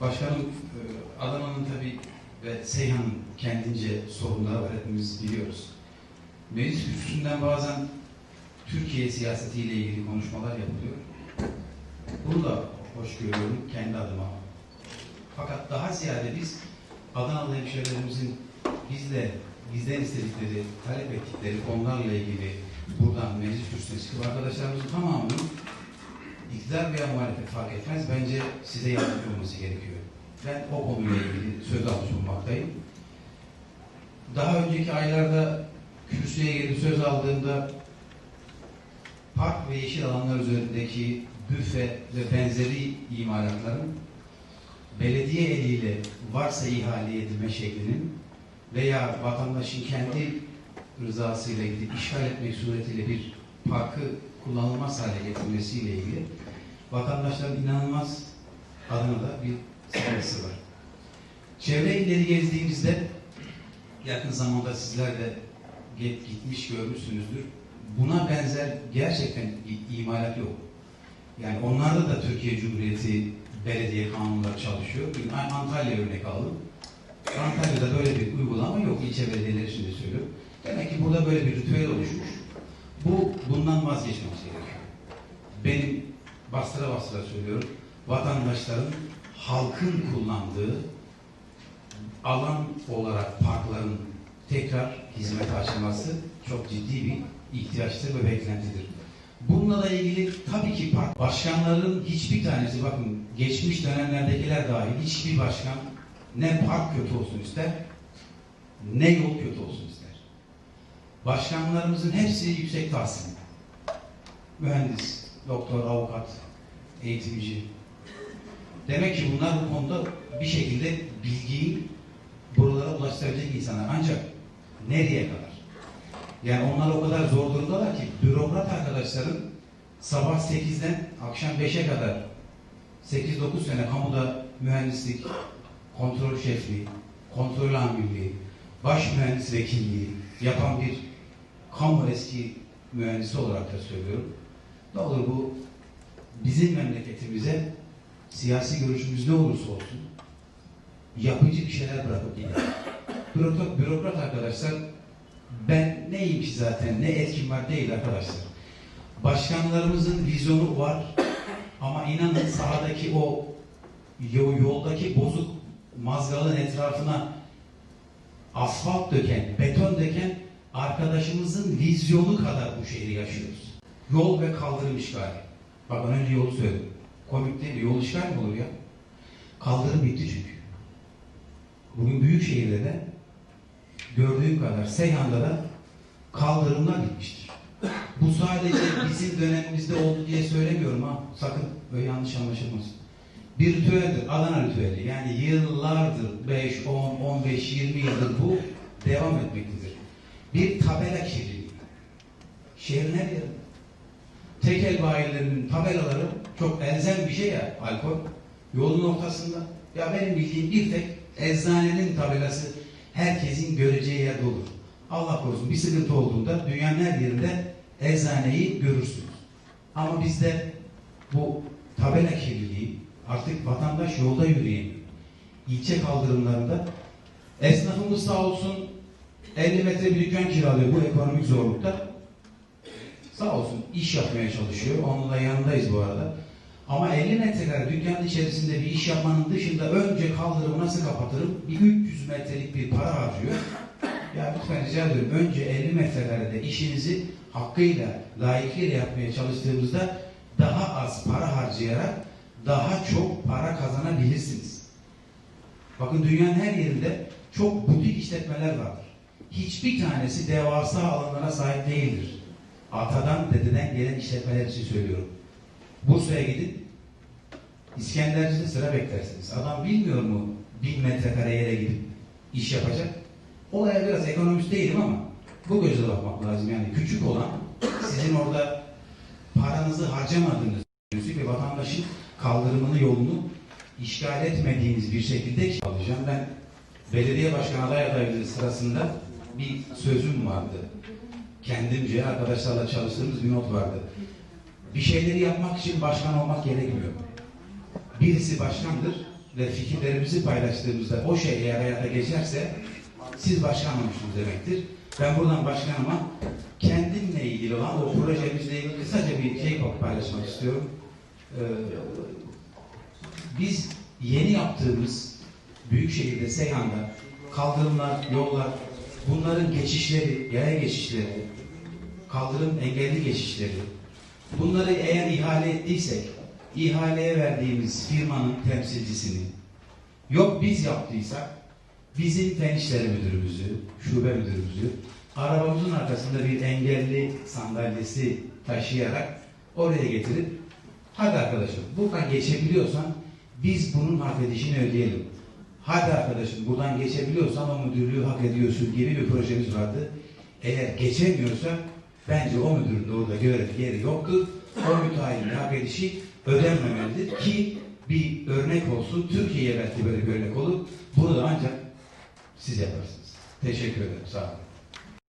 Başkanım, e, Adana'nın tabii ve Seyhan'ın kendince sorunları var, hepimiz biliyoruz. Meclis kürsüsünden bazen Türkiye siyasetiyle ilgili konuşmalar yapılıyor. Bunu da hoş görüyorum kendi adıma. Fakat daha ziyade biz Adanalı hemşehrilerimizin bizle bizden istedikleri, talep ettikleri konularla ilgili buradan meclis kürsüsüne çıkıp arkadaşlarımızın tamamının iktidar veya muhalefet fark etmez. Bence size yardımcı olması gerekiyor. Ben o konuyla ilgili söz almış bulunmaktayım. Daha önceki aylarda kürsüye gelip söz aldığımda park ve yeşil alanlar üzerindeki büfe ve benzeri imalatların belediye eliyle varsa ihale edilme şeklinin veya vatandaşın kendi rızasıyla gidip işgal etmek suretiyle bir parkı kullanılmaz hale getirmesiyle ilgili vatandaşların inanılmaz Adana'da bir sıkıntısı var. Çevre illeri gezdiğimizde yakın zamanda sizler de git- gitmiş görmüşsünüzdür. Buna benzer gerçekten imalat yok. Yani onlarda da Türkiye Cumhuriyeti belediye kanunları çalışıyor. Antalya örnek aldım. Antalya'da böyle bir uygulama yok. İlçe belediyeleri için de söylüyorum. Demek ki burada böyle bir ritüel oluşmuş. Bu bundan vazgeçmemiz gerekiyor. Benim bastıra bastıra söylüyorum. Vatandaşların halkın kullandığı alan olarak parkların tekrar hizmete açılması çok ciddi bir ihtiyaçtır ve beklentidir. Bununla da ilgili tabii ki park başkanların hiçbir tanesi bakın geçmiş dönemlerdekiler dahil hiçbir başkan ne park kötü olsun ister ne yol kötü olsun ister. Başkanlarımızın hepsi yüksek tahsil. Mühendis, doktor, avukat, eğitimci. Demek ki bunlar bu konuda bir şekilde bilgiyi buralara ulaştırabilecek insanlar. Ancak nereye kadar? Yani onlar o kadar zor durumdalar ki bürokrat arkadaşların sabah 8'den akşam 5'e kadar 8-9 sene kamuda mühendislik, kontrol şefliği, kontrol amirliği, baş mühendis vekilliği yapan bir kamu eski mühendisi olarak da söylüyorum. Ne olur bu bizim memleketimize siyasi görüşümüz ne olursa olsun yapıcı bir şeyler bırakıp gidelim. Bürokrat, bürokrat arkadaşlar ben neyim ki zaten ne etkim var değil arkadaşlar. Başkanlarımızın vizyonu var ama inanın sahadaki o yo- yoldaki bozuk mazgalın etrafına asfalt döken, beton döken arkadaşımızın vizyonu kadar bu şehri yaşıyoruz. Yol ve kaldırım işgali. Bak ben önce yolu söyledim. Komik değil mi? Yol işgal mi olur ya? Kaldırım bitti çünkü. Bugün büyük şehirde de gördüğüm kadar Seyhan'da da kaldırımlar bitmiştir. Bu sadece bizim dönemimizde oldu diye söylemiyorum ha. Sakın böyle yanlış anlaşılmasın. Bir ritüeldir, Adana ritüeli. Yani yıllardır, 5, 10, 15, 20 yıldır bu devam etmektedir. Bir tabela kirliliği. Şehrin her yerinde. Tekel bayilerinin tabelaları çok elzem bir şey ya, alkol. Yolun ortasında. Ya benim bildiğim bir tek eczanenin tabelası herkesin göreceği yerde olur. Allah korusun bir sıkıntı olduğunda dünyanın her yerinde eczaneyi görürsünüz. Ama bizde bu tabela kirliliği artık vatandaş yolda yürüyemiyor. İlçe kaldırımlarında esnafımız sağ olsun 50 metre bir dükkan kiralıyor bu ekonomik zorlukta. Sağ olsun iş yapmaya çalışıyor. Onun da yanındayız bu arada. Ama 50 metrekare dükkanın içerisinde bir iş yapmanın dışında önce kaldırımı nasıl kapatırım? Bir 300 metrelik bir para harcıyor. Ya lütfen rica ediyorum. Önce 50 metrekarede işinizi hakkıyla, layıkıyla yapmaya çalıştığımızda daha az para harcayarak daha çok para kazanabilirsiniz. Bakın dünyanın her yerinde çok butik işletmeler vardır. Hiçbir tanesi devasa alanlara sahip değildir. Atadan, dededen gelen işletmeler için söylüyorum. Bursa'ya gidin, İskenderci'de sıra beklersiniz. Adam bilmiyor mu bin metrekare yere gidip iş yapacak? Olaya biraz ekonomist değilim ama bu gözle bakmak lazım. Yani küçük olan sizin orada paranızı harcamadığınız ve vatandaşın kaldırımını yolunu işgal etmediğiniz bir şekilde alacağım. Ben belediye başkan aday adaylığı sırasında bir sözüm vardı. Kendimce arkadaşlarla çalıştığımız bir not vardı. Bir şeyleri yapmak için başkan olmak gerekmiyor. Birisi başkandır, ve fikirlerimizi paylaştığımızda o şey eğer hayata geçerse siz başkanlamışsınız demektir. Ben buradan başkanıma kendimle ilgili olan o projemizle ilgili kısaca bir şey paylaşmak istiyorum. Ee, biz yeni yaptığımız Büyükşehir'de, Seyhan'da kaldırımlar, yollar, bunların geçişleri, yaya geçişleri, kaldırım engelli geçişleri, bunları eğer ihale ettiysek, ihaleye verdiğimiz firmanın temsilcisini, yok biz yaptıysak, bizim fen işleri müdürümüzü, şube müdürümüzü, arabamızın arkasında bir engelli sandalyesi taşıyarak oraya getirip, hadi arkadaşım buradan geçebiliyorsan biz bunun hak ödeyelim. Hadi arkadaşım buradan geçebiliyorsan o müdürlüğü hak ediyorsun gibi bir projemiz vardı. Eğer geçemiyorsa bence o müdürün de orada görev yeri yoktur. O müteahhitin hak edişi ödenmemelidir ki bir örnek olsun. Türkiye'ye belki böyle bir örnek olur. Bunu da ancak siz yaparsınız. Teşekkür ederim. Sağ olun.